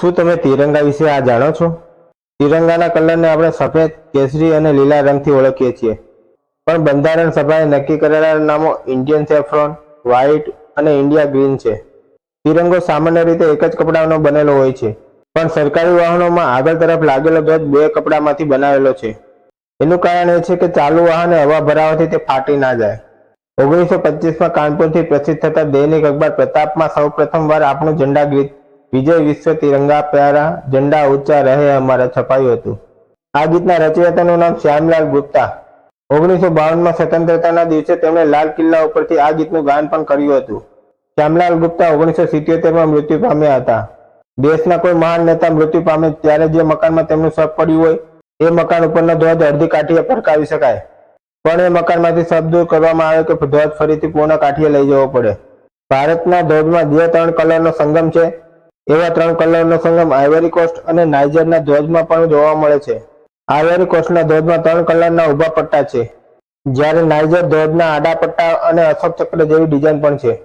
શું તમે તિરંગા વિશે આ જાણો છો? તિરંગાના કલરને આપણે સફેદ, કેસરી અને લીલા રંગથી ઓળખીએ છીએ. પણ બંધારણ સભાએ નક્કી કરેલા નામો ઇન્ડિયન સેફ્રોન, વ્હાઇટ અને ઇન્ડિયા ગ્રીન છે. તિરંગો સામાન્ય રીતે એક જ કપડાનો બનેલો હોય છે, પણ સરકારી વાહનોમાં આગળ તરફ લાગેલો ધ્વજ બે કપડામાંથી બનાવેલો છે. એનું કારણ એ છે કે ચાલુ વાહને હવા ભરાવાથી તે ફાટી ના જાય. ઓગણીસો પચીસમાં કાનપુરથી પ્રસિદ્ધ થતા દૈનિક અખબાર પ્રતાપમાં સૌ વાર આપણું ઝંડા ગીત વિજય વિશ્વ તિરંગા પ્યારા, ઝંડા ઊંચા રહે અમારા છપાયું હતું. આ ગીતના રચયિતાનું નામ શ્યામલાલ ગુપ્તા. ઓગણીસો બાવનમાં સ્વતંત્રતાના દિવસે તેમણે લાલ કિલ્લા ઉપરથી આ ગીતનું ગાન પણ કર્યું હતું. શ્યામલાલ ગુપ્તા ઓગણીસો સિત્યોતેરમાં મૃત્યુ પામ્યા હતા. દેશના કોઈ મહાન નેતા મૃત્યુ પામે ત્યારે જે મકાનમાં તેમનું શબ પડ્યું હોય, એ મકાન ઉપરનો ધ્વજ અડધી કાઠીએ ફરકાવી શકાય. પણ એ મકાનમાંથી શબ દૂર કરવામાં આવે કે ધ્વજ ફરીથી પૂર્ણ કાઠીએ લઈ જવો પડે. ભારતના ધ્વજમાં જે ત્રણ કલરનો સંગમ છે. એવા ત્રણ કલરનો સંગમ આઇવરી કોસ્ટ અને નાઇજરના ધ્વજમાં પણ જોવા મળે છે. આઇવરી કોસ્ટના ધ્વજમાં ત્રણ કલરના ઊભા પટ્ટા છે. જ્યારે નાઇજર ધ્વજના આડા પટ્ટા અને અશોક ચક્ર જેવી ડિઝાઇન પણ છે.